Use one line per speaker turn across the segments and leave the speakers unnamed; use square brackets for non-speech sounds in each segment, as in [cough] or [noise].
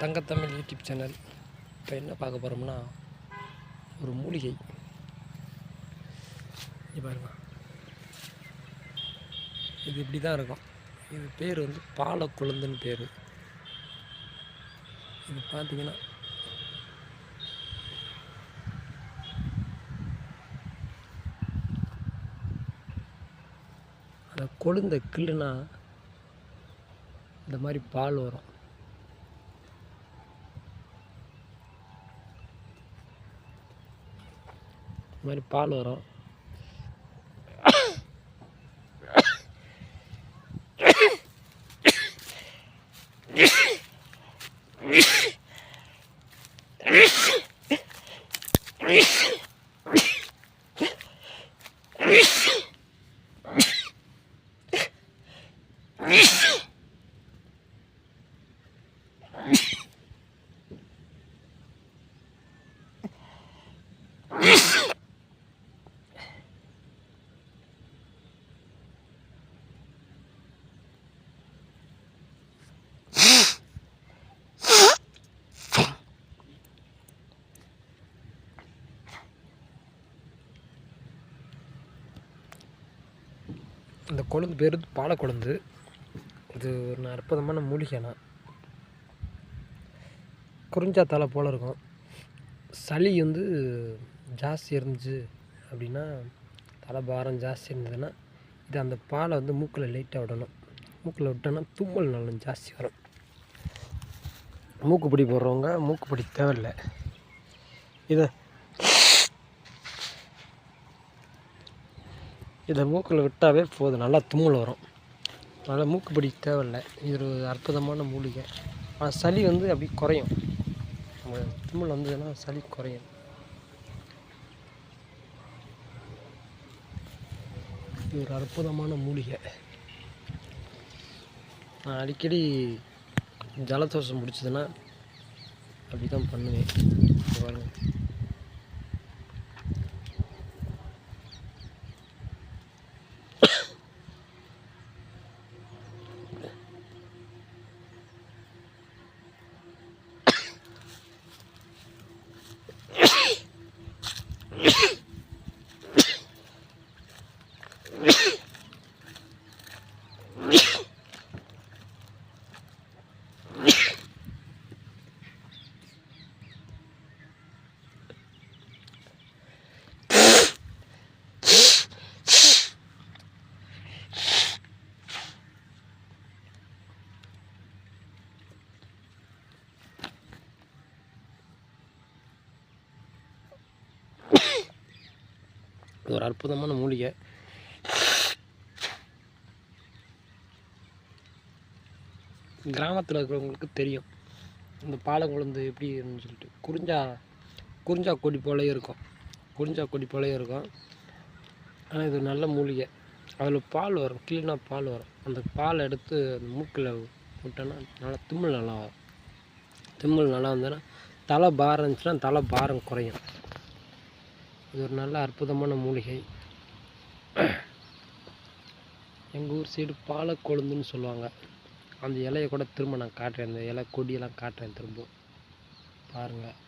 தங்கத்தமிழ் YouTube channel. இப்போ என்ன பார்க்க போகிறோம்னா ஒரு மூலிகை. இங்க பாருங்க. இது இப்படி தான் இருக்கும். இது பேர் வந்து பாலக்குழுந்துன்னு பேர். இது பார்த்தீங்கன்னா அந்த கொழுந்த கிள்ளுனா இந்த மாதிரி பால் வரும். இது மாதிரி பால் வரும். [coughs] இந்த கொழுந்து பேர் வந்து பாலக்கொழுந்து. இது ஒரு அற்புதமான மூலிகைனா குறிஞ்சா தலை போல் இருக்கும். சளி வந்து ஜாஸ்தி இருந்துச்சு அப்படின்னா தலை பாரம் ஜாஸ்தி இருந்ததுன்னா இது அந்த பாலை வந்து மூக்கில் லைட்டாக விடணும். மூக்கில் விட்டோன்னா தும்மல் நல்லா ஜாஸ்தி வரும். மூக்குப்பிடி போடுறவங்க மூக்குப்பிடி தேவையில்லை. இதை இதை மூக்கில் விட்டாவே போதும். நல்லா தும்மல் வரும். அதனால் மூக்குப்பிடி தேவையில்லை. இது ஒரு அற்புதமான மூலிகை. ஆனால் சளி வந்து அப்படி குறையும். நம்ம தும்மல் வந்ததுன்னா சளி குறையும். இது ஒரு அற்புதமான மூலிகை. நான் அடிக்கடி ஜலதோஷம் முடிச்சதுன்னா அப்படி தான் பண்ணுவேன். பாருங்கள் இது ஒரு அற்புதமான மூலிகை. கிராமத்தில் இருக்கிறவங்களுக்கு தெரியும். இந்த பாலங்குழந்து எப்படி இருக்குன்னு சொல்லிட்டு. குறிஞ்சா குறிஞ்சா கொடி போலயே இருக்கும். குறிஞ்சா கொடி போலயே இருக்கும். ஆனால் இது நல்ல மூலிகை. அதில் பால் வரும். கிளீனாக பால் வரும். அந்த பால் எடுத்து அந்த மூக்கில் விட்டோன்னா நல்லா திம்மல் நல்லா வரும். திம்மல் நல்லா வந்ததுன்னா தலை பாரம் இருந்துச்சுன்னா தலை பாரம் குறையும். இது ஒரு நல்ல அற்புதமான மூலிகை. எங்கள் ஊர் சைடு பாலக்கொழுந்துன்னு சொல்லுவாங்க. அந்த இலையை கூட திரும்ப நான் காட்டுறேன். அந்த இலை கொடியெல்லாம் காட்டுறேன் திரும்ப பாருங்கள்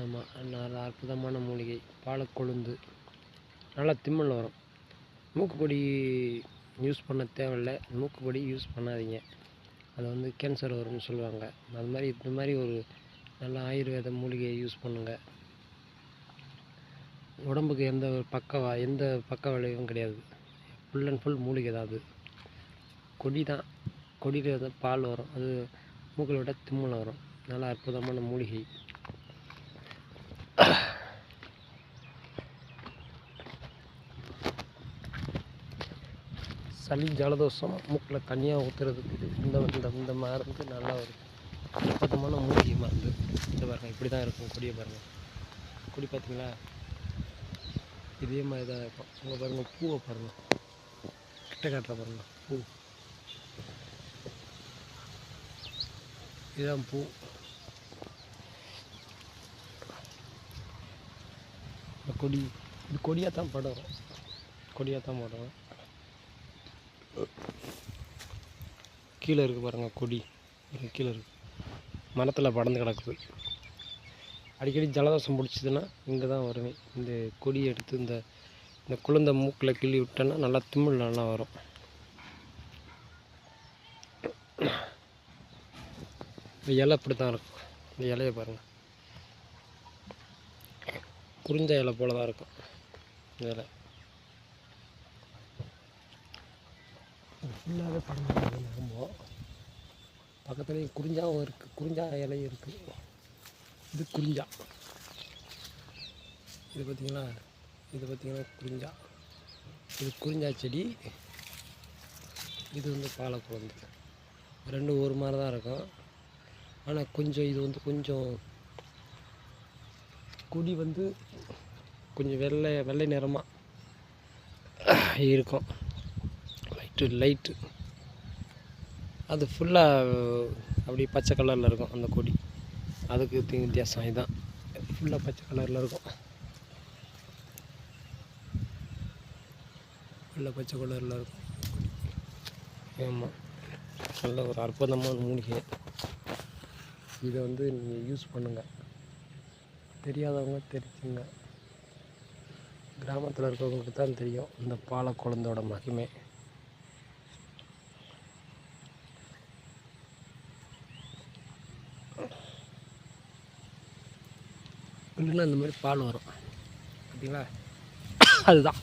ஆமாம் நல்ல அற்புதமான மூலிகை. பாலக்கொழுந்து. நல்லா திம்மல் வரும். மூக்குப்பொடி யூஸ் பண்ண தேவையில்லை. மூக்குப்பொடி யூஸ் பண்ணாதீங்க. அது வந்து கேன்சர் வரும்னு சொல்லுவாங்க. அது மாதிரி இந்த மாதிரி ஒரு நல்ல ஆயுர்வேத மூலிகையை யூஸ் பண்ணுங்கள் உடம்புக்கு எந்த ஒரு பக்கவா எந்த பக்க விளைவும் கிடையாது. ஃபுல் அண்ட் ஃபுல் மூலிகை தான் அது. கொடி தான். கொடியில் தான் பால் வரும். அது மூக்கில் விட திம்மலம் வரும். நல்லா அற்புதமான மூலிகை. சளி ஜலதோஷம் மூக்கில் தனியாக ஊற்றுறதுக்கு இந்த இந்த இந்த மருந்து நல்லா ஒரு அற்புதமான மூலிகை மருந்து. இந்த பாருங்கள் இப்படி தான் இருக்கும் கொடியை பாருங்கள் கொடி பார்த்தீங்களா? இதே மாதிரி தான் இருக்கும். அங்கே பாருங்கள் பூவை பாருங்கள் கிட்ட காட்டுற பாருங்கள் பூ. இதுதான் பூ. இந்த கொடி இது கொடியாக தான் படம் கொடியாக தான் படம் கீழே இருக்குது பாருங்கள் கொடி. கீழே இருக்குது மரத்தில் படர்ந்து கிடக்குது. அடிக்கடி ஜலதோஷம் பிடிச்சதுன்னா இங்கே தான் வருவேன். இந்த கொடியை எடுத்து இந்த இந்த குழந்த மூக்கில் கிள்ளி விட்டேன்னா நல்லா திமிழ் நல்லா வரும். இந்த இலை அப்படி தான் இருக்கும். இந்த இலையை பாருங்கள் குறிஞ்ச இலை போல தான் இருக்கும் இந்த இலை. ஃபுல்லாகவே படம் நம்புவோம் பக்கத்துலேயே குறிஞ்சாவும் இருக்குது குறிஞ்சா இலையும் இருக்குது இது குறிஞ்சா. இது பார்த்திங்கன்னா இது பார்த்திங்கன்னா குறிஞ்சா. இது குறிஞ்சா செடி. இது வந்து பாலக்குழந்து ரெண்டும் ஒரு மாதிரி தான் இருக்கும். ஆனால் கொஞ்சம் இது வந்து கொஞ்சம் குடி வந்து கொஞ்சம் வெள்ளை வெள்ளை நிறமாக இருக்கும். லைட்டு லைட்டு அது ஃபுல்லாக அப்படி பச்சை கலரில் இருக்கும் அந்த கொடி. அதுக்கு வித்தியாசம் இதுதான். ஃபுல்லாக பச்சை கலரில் இருக்கும். ஃபுல்லாக பச்சை கலரில் இருக்கும். ஆமாம் நல்ல ஒரு அற்புதமான மூலிகை. இதை வந்து நீங்கள் யூஸ் பண்ணுங்கள் தெரியாதவங்க தெரிஞ்சுங்க. கிராமத்தில் இருக்கிறவங்களுக்கு தான் தெரியும். இந்த பாலை குழந்தோட மகிமை. இல்லைன்னா இந்த மாதிரி பால் வரும். பார்த்தீங்களா [coughs] அதுதான்.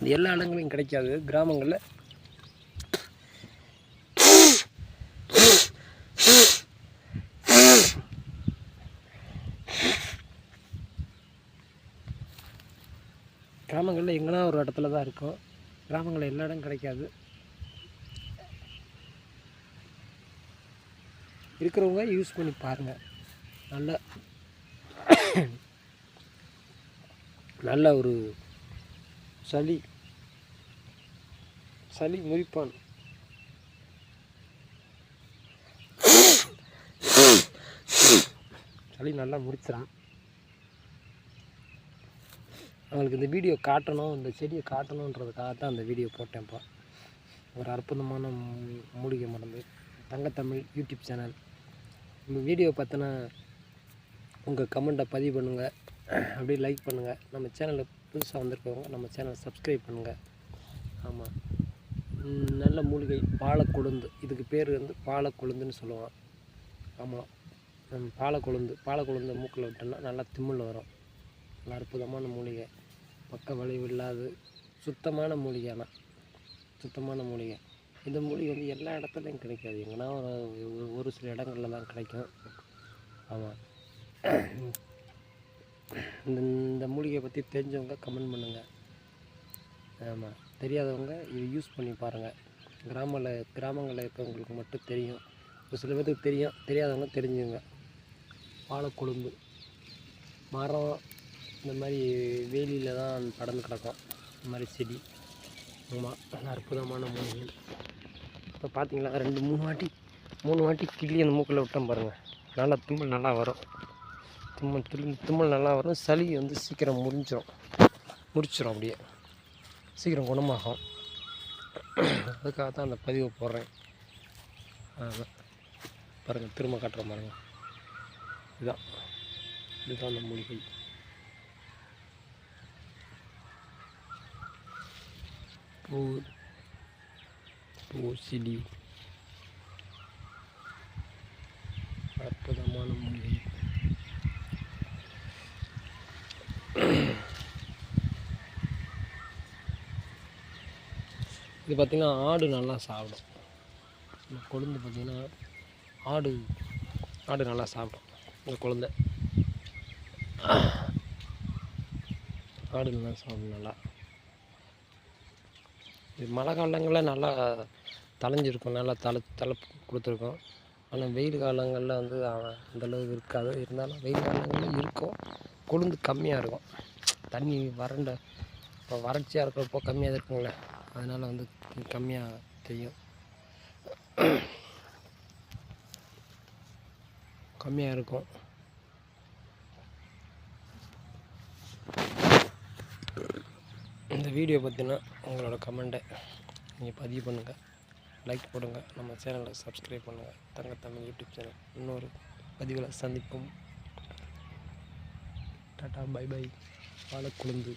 இது எல்லா இடங்களையும் கிடைக்காது. கிராமங்களில் மாவட்டத்தில் தான் இருக்கும். கிராமங்களில் எல்லா இடம் கிடைக்காது. இருக்கிறவங்க யூஸ் பண்ணி பாருங்கள் நல்ல நல்ல ஒரு சளி சளி முறிப்பான். சளி நல்லா முறிச்சிடான் அவங்களுக்கு இந்த வீடியோ காட்டணும் இந்த செடியை காட்டணுன்றதுக்காக தான் அந்த வீடியோ போட்டேன்ப்பா. ஒரு அற்புதமான மூ- மூலிகை மருந்து. Thangathamizh YouTube channel. இந்த வீடியோ பார்த்தினா உங்கள் கமெண்ட்டை பதிவு பண்ணுங்கள் அப்படியே லைக் பண்ணுங்கள் நம்ம சேனலில் புதுசாக வந்திருக்கவங்க நம்ம சேனலை சப்ஸ்கிரைப் பண்ணுங்கள் ஆமாம் நல்ல மூலிகை பாலக்கொழுந்து. இதுக்கு பேர் வந்து பாலக்கொழுந்துன்னு சொல்லுவான். ஆமாம் பாலக்கொழுந்து. பாலக்கொழுந்து மூக்கில் விட்டோம்னா நல்லா திம்மல் வரும். நல்லா அற்புதமான மூலிகை. பக்க வளைவு இல்லாது சுத்தமான மூலிகை ஆனால் சுத்தமான மூலிகை. இந்த மூலிகை வந்து எல்லா இடத்துலையும் கிடைக்காது. எங்கன்னா ஒரு ஒரு- சில இடங்களில் தான் கிடைக்கும். ஆமாம் இந்த இந்த மூலிகையை பற்றி தெரிஞ்சவங்க கமெண்ட் பண்ணுங்கள் ஆமாம் தெரியாதவங்க இது யூஸ் பண்ணி பாருங்கள் கிராமத்தில் கிராமங்களில் இருக்கிறவங்களுக்கு மட்டும் தெரியும். ஒரு சில பேருக்கு தெரியும். தெரியாதவங்க தெரிஞ்சுங்க வாழைக்கொழும்பு மரம் இந்த மாதிரி வேலியில் தான் படந்து கிடக்கும். இந்த மாதிரி செடி ஆமாம் அற்புதமான மூலிகை இப்போ பார்த்தீங்களா ரெண்டு மூணு வாட்டி மூணு வாட்டி கிள்ளி அந்த மூக்கில் விட்டோம் பாருங்கள் நல்லா தும்மல் நல்லா வரும். தும்மல் துள் தும்மல் நல்லா வரும். சளி வந்து சீக்கிரம் முறிஞ்சிரும். முறிச்சிரும் அப்படியே. சீக்கிரம் குணமாகும். அதுக்காக தான் அந்த பதிவை போடுறேன். அதான். பாருங்கள் திரும்ப காட்டுற பாருங்கள் இதுதான் இதுதான் அந்த மூலிகை. பூ பூ செடி அற்புதமான மூலிகை இது பார்த்திங்கன்னா ஆடு நல்லா சாப்பிடும் இந்த கொழுந்து பார்த்திங்கன்னா ஆடு ஆடு நல்லா சாப்பிடும் இந்த குழந்த ஆடு நல்லா சாப்பிடும் நல்லா இது மழை காலங்களில் நல்லா தளைஞ்சிருக்கும் நல்லா தலை தலை கொடுத்துருக்கும். ஆனால் வெயில் காலங்களில் வந்து அவன் அந்தளவுக்கு இருக்காது. இருந்தாலும் வெயில் காலங்களில் இருக்கும். கொழுந்து கம்மியாக இருக்கும். தண்ணி வறண்ட இப்போ வறட்சியாக இருக்கிறப்போ கம்மியாக இருக்குங்களே. அதனால் வந்து கம்மியாக தெரியும். கம்மியாக இருக்கும். இந்த வீடியோ பார்த்தீங்கன்னா உங்களோட கமெண்ட்டை நீங்கள் பதிவு பண்ணுங்கள் லைக் போடுங்கள் நம்ம சேனலை சப்ஸ்கிரைப் பண்ணுங்கள் தங்க தமிழ் யூடியூப் சேனல் இன்னொரு பதிவில் சந்திப்போம். டாட்டா பை பை வாழக்குழுந்து.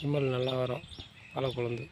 திருமல் நல்லா வரும் வாழைக்குழுந்து